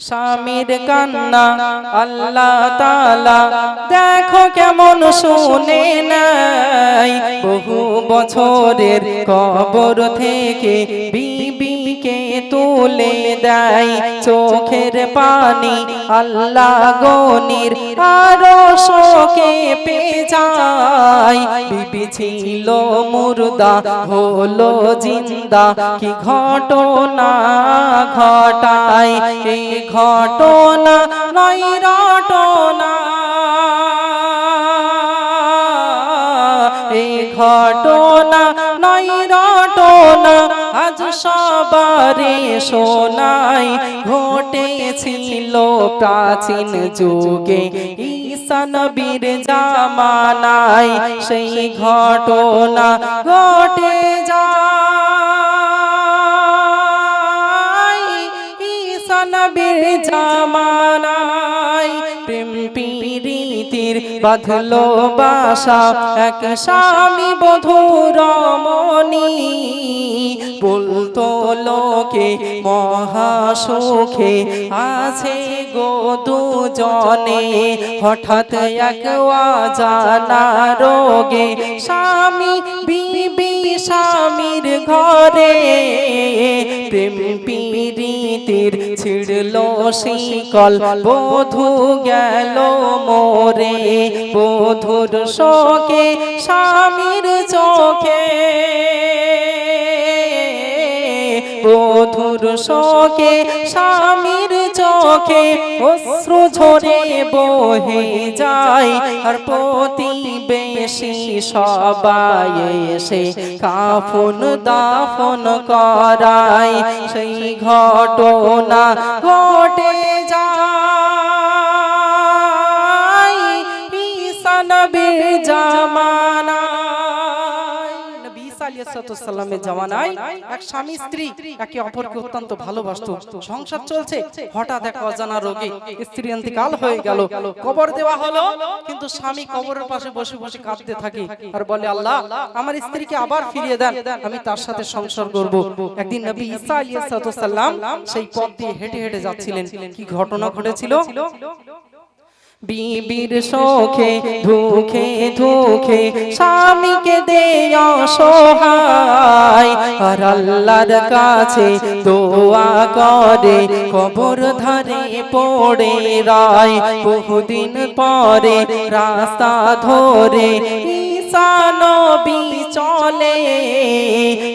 স্বামীর কান্না আল্লাহ তালা দেখো কেমন শুনে নাই বহু বছরের কবর থেকে বিবিকে তুলে দেয় চোখের পানি। আল্লাহ গনির আরও শোকে পে যায়। বিবি ছিল মুর্দা, হলো জিন্দা। কি ঘটনা ঘটায়? এই ঘটনা নয় সবারে শোনাই ঘটেছিল প্রাচীন যুগে। ঈসা নবীর জামানায় সেই ঘটনা ঘটে যায়। ঈসা নবীর জামানায় প্রেম বাঁধলো বাসা, এক স্বামী বধুর মনি বলতো লোকে মহাসুখে আছে গো দুজনে। হঠাৎ এক জানা রোগে স্বামী বিবি স্বামীর ঘরে। প্রেম প্রীতির ছিড়লো শিকল। বধু গেল মোরে। বধুর শোকে স্বামীর চোখে। বধুর শোকে স্বামীর চোখে অশ্রু ঝরে বহে যায় আর প্রতিবেশী সবাই এসে কাফন দাফন করায়। সেই ঘটনা ঘটে যায়। ঈসা সালামের জামানায় এক স্বামী স্ত্রী একে অপরকে অত্যন্ত ভালোবাসতো। সংসার চলছে, হঠাৎ এক অজানা রোগে স্ত্রী ইন্তেকাল হয়ে গেল। কবর দেওয়া হলো, কিন্তু স্বামী কবরের পাশে বসে বসে কাঁদতে থাকে আর বলে, আল্লাহ, আমার স্ত্রীকে আবার ফিরিয়ে দেন, আমি তার সাথে সংসার করব। একদিন নবী ঈসা আলাইহিস সালাম সেই পথ দিয়ে হেঁটে হেঁটে যাচ্ছিলেন। কি ঘটনা ঘটেছিল? বিবির শোখে ধুখে ধুখে স্বামীকে দেয় সোহায় আর আল্লাহর কাছে দোয়া করে, কবর ধরে পড়ে রায়। বহুদিন পরে রাস্তা ধরে নবী চলে।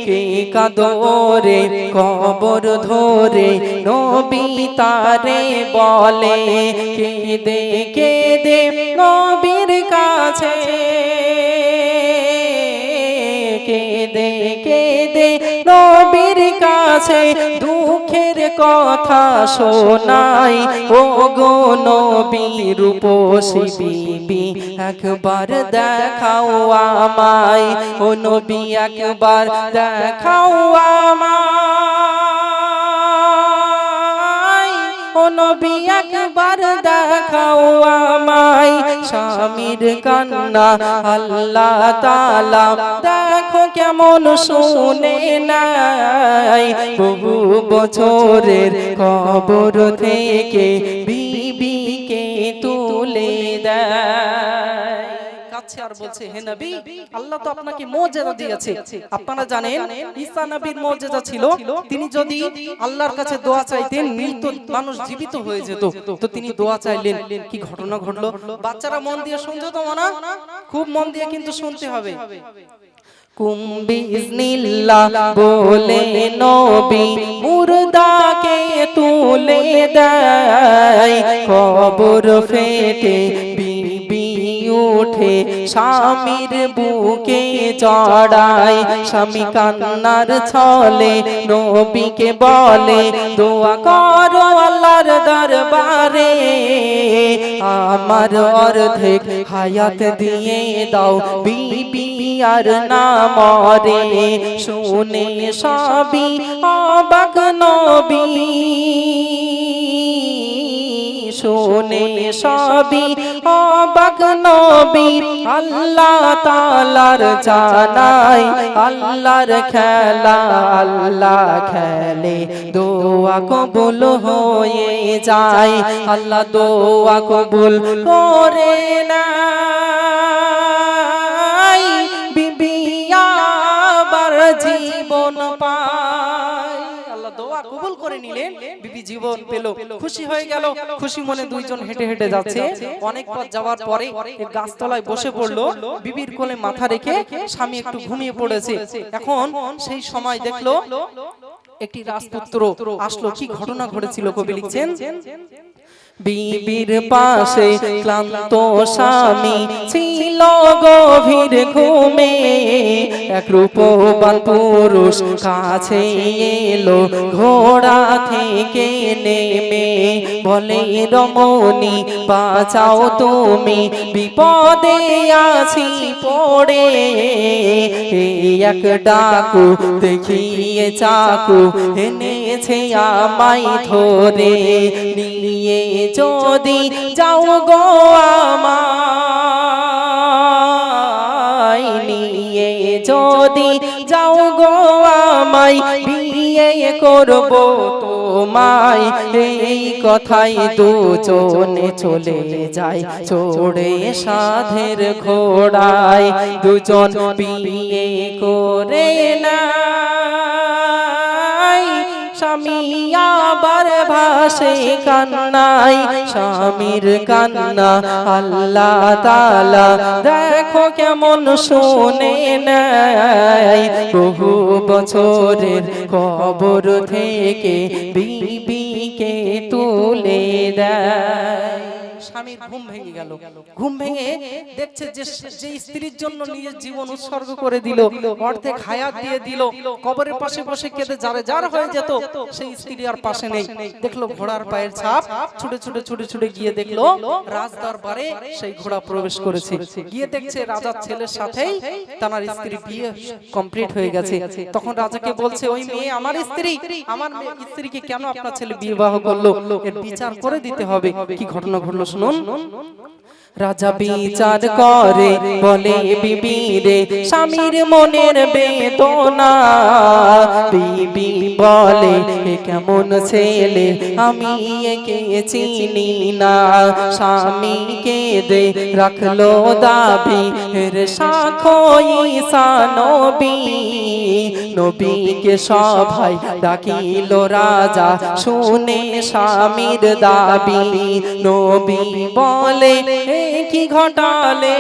কে কাদরে কবর ধরে, নবী তারে বলে। কে দে কে দে নবীর কাছে। কে দে কে দে নবীর কাছে দুঃখের কথা শোনাই। ও গো নবী, রূপসী একবার দেখাও আমায়। ও নবী, একবার দেখাও আমায়। ও নবী, একবার দেখাও আমায় স্বামীর কান্না। আল্লাহ তালা দেখো কেমন শুনে নাই বহু বছরের কবর থেকে বিবিকে আর বলছে হে নবী আল্লাহ তো আপনাকে মর্যাদা দিয়েছে। আপনারা জানেন ঈসা নবীর মর্যাদা ছিল তিনি যদি আল্লাহর কাছে দোয়া চাইতেন মৃত মানুষ জীবিত হয়ে যেত। তো তিনি দোয়া চাইলেন কি ঘটনা ঘটলো? বাচ্চারা মন দিয়ে শুনছো তো মনা? খুব মন দিয়ে কিন্তু শুনতে হবে। কুম্বিজনিল্লাহ বলে নবী মুর্দাকে তুলে দেয় কবর ফেটে উঠে স্বামীর বুকে চড়ায় স্বামী কান্নার ছলে নবীকে বলে, দোয়া করো আল্লাহর দরবারে, আমার অর্ধেক হায়াত দিয়ে দাও, বিবি আর না মরে। শুনে সবই অবাক নবী। শুনে সবই অবাক নবী। আল্লাহ তালার জানাই আল্লাহর খেলা আল্লাহ খেলে। দোয়া কবুল হয়ে যায়। আল্লাহ দোয়া কবুল করে না। খুশি হয়ে গেল খুশি মনে দুইজন হেঁটে হেঁটে যাচ্ছে। অনেক পথ যাওয়ার পরে এক গাছতলায় বসে পড়ল বিবির কোলে মাথা রেখে স্বামী একটু ঘুমিয়ে পড়েছে। এখন সেই সময় দেখল একটি রাজপুত্র আসলো কি ঘটনা ঘটেছিল কবি লিখছেন? বিবির পাশে ক্লান্ত স্বামী ছিল গভীর ঘুমে। এক রূপবান পুরুষ কাছে এলো, ঘোড়া থেকে নেমে। বলে, রমণী, বাঁচাও তুমি, বিপদে আছি পড়ে। এক ডাকু দেখিয়ে চাকু এনেছে আমায় ধরে নিয়ে যদি যাও গো আমায় নিয়ে যদি যাও গো আমায় বিয়ে করব তোমায়। এই কথাই দুজনে চলে যায় চড়ে সাধের ঘোড়ায়। দুজন বিয়ে করে না। স্বামী আবার ভাসে কান্নাই স্বামীর কান্না আল্লাহ তালা দেখো কেমন শোনে নাই বহু বছরের কবর থেকে বিবিকে তুলে দেয়। স্বামীর ঘুম ভেঙে গেল। ঘুম ভেঙে দেখছে যে যে স্ত্রীর জন্য নিজের জীবন উৎসর্গ করে দিল। অর্ধেক হায়াত দিয়ে দিল। কবরের পাশে বসে কেঁদে যারে যার হয়ে যেত সেই স্ত্রী আর পাশে নেই। দেখল ঘোড়ার পায়ের ছাপ ছুটে ছুটে ছুটে ছুটে গিয়ে দেখল রাজ দরবারে সেই ঘোড়া প্রবেশ করেছে। গিয়ে দেখছে রাজার ছেলের সাথেই তার স্ত্রী বিয়ে কমপ্লিট হয়ে গেছে তখন রাজাকে বলছে ওই মেয়ে আমার স্ত্রী আমার স্ত্রীকে কেন আপনার ছেলে বিবাহ করল এর বিচার করে দিতে হবে কি ঘটনা ঘটলো শুনুন রাজা বিচার করে বলে বিবি রে স্বামীর মনের বেদনা। বিবি বলে কেমন ছেলে আমি একে চিনি না। স্বামীকে দে রাখল দাবি এর সাক্ষ্য ঈসা নবী নবীকে সভাই ডাকিল রাজা শুনে স্বামীর দাবি। নবী বলে, "এ কি ঘটালে?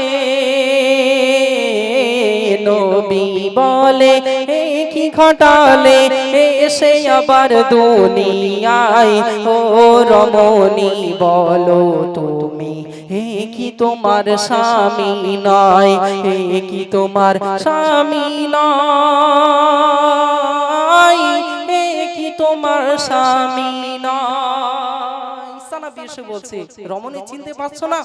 নবী বলে কি ঘটালে? এসে আবার দুনিয়ায়, ও রমণী, বলো তুমি হে কি তোমার স্বামী নয়? হে কি তোমার স্বামী নয়? হে কি তোমার স্বামী নয়? সানাবি এসে বলছে রমণী চিনতে পারছ না?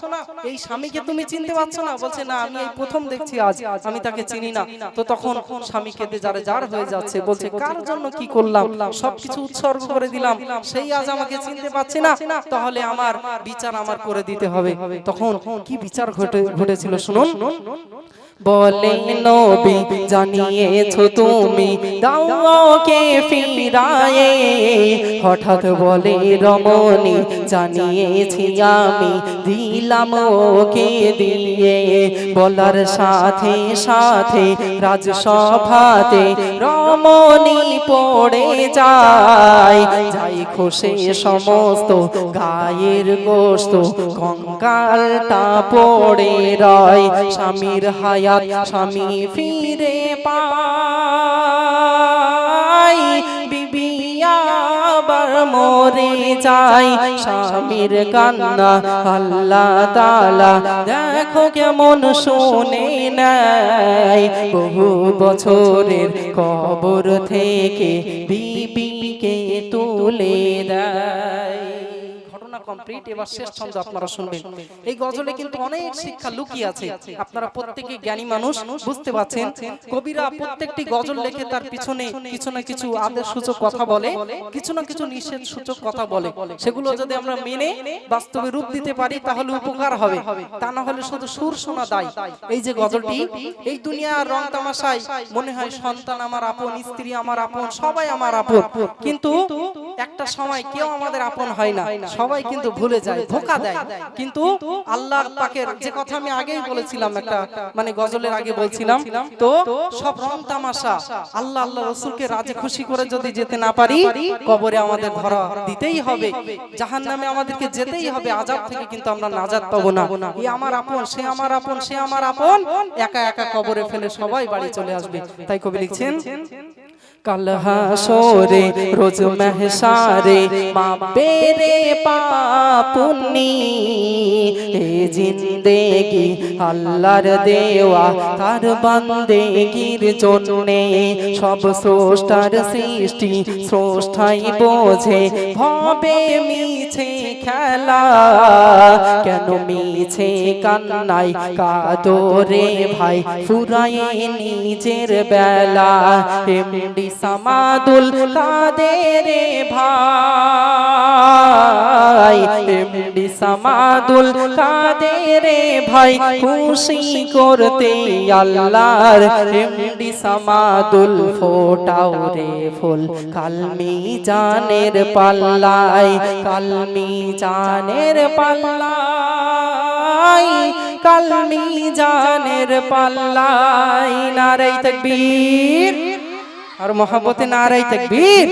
এই স্বামীকে তুমি চিনতে পারছ না? বলছে না আমি এই প্রথম দেখছি আজ আমি তাকে চিনি না। তো তখন স্বামী কেঁদে যারে যার হয়ে যাচ্ছে বলছে কার জন্য কি করলাম? সবকিছু উৎসর্গ করে দিলাম। সেই আজ আমাকে চিনতে পারছে না। তাহলে আমার বিচার আমার করে দিতে হবে। তখন কি বিচার ঘটে ঘটেছিল শুনুন। বলে নবী জানিয়েছো তুমি দাওকে ফিরায়ে। হঠাৎ বলে রমণী জানিয়েছি আমি দিলাম ওকে দিয়ে। বলার সাথে সাথে রাজসভাতে রমণী পড়ে যায়। খসে সমস্ত গায়ের গোস্ত কঙ্কালটা পড়ে রয় স্বামীর হায়াত স্বামী ফিরে পায়। বিবি আবার মরে যায় স্বামীর কান্না। আল্লাহ তালা দেখো কেমন শোনে নাই বহু বছরের কবর থেকে বিবিকে কমপ্লিট এবার শেষ ছন্দ আপনারা শুনবেন। এই গজলে কিন্তু অনেক শিক্ষা লুকিয়ে আছে। আপনারা প্রত্যেকে জ্ঞানী মানুষ বুঝতে পারছেন কবিরা প্রত্যেকটি গজল লেখে তার পিছনে কিছু না কিছু আদেশ সূচক কথা বলে কিছু না কিছু নিষেধ সূচক কথা বলে। সেগুলো যদি আমরা মেনে বাস্তবে রূপ দিতে পারি তাহলে উপকার হবে। তা না হলে শুধু সুর শোনা দায়। এই যে গজলটি এই দুনিয়ার রং তামাশায় মনে হয় সন্তান আমার আপন স্ত্রী আমার আপন সবাই আমার আপন কিন্তু একটা সময় কেউ আমাদের আপন। হয় না সবাই কিন্তু ভুলে যায় ধোকা দেয়। কিন্তু আল্লাহর পাকের যে কথা আমি আগেই বলেছিলাম একটা মানে গজলের আগে বলছিলাম তো সব রং তামাশা। আল্লাহ আল্লাহ রসুলকে রাজি খুশি করে যদি যেতে না পারি কবরে আমাদের ধরা দিতেই হবে। জাহান নামে আমাদেরকে যেতেই হবে আজাব থেকে কিন্তু আমরা নাজাত পাবো না। এই আমার আপন সে আমার আপন সে আমার আপন। একা একা কবরে ফেলে সবাই বাড়ি চলে আসবে। তাই কবি লিখছেন কাল হাসরে রোজ মেহসারে বেরে পাপুনি এ জিন্দেগি আল্লাহর দেওয়া তার বান্দেগির জন্যে সব স্রষ্টার সৃষ্টি স্রষ্টাই বোঝে ভবে মিছে খেলা। কেন মিছে কান্নাই কাদরে ভাই? ফুরায়ে নিজের বেলা এমডি সামাদুল কাদের ভাই। এমডি সামাদুল কাদের ভাই, খুশি করতে আল্লাহর এমডি সামাদুল ফোটাও রে ফুল। কালমি জানের পাল্লাই কালমি জানের পাল্লাই কালমি জানের পাল্লাই নারাই তকবীর। আর মোহাম্মতে নারাই তকবীর।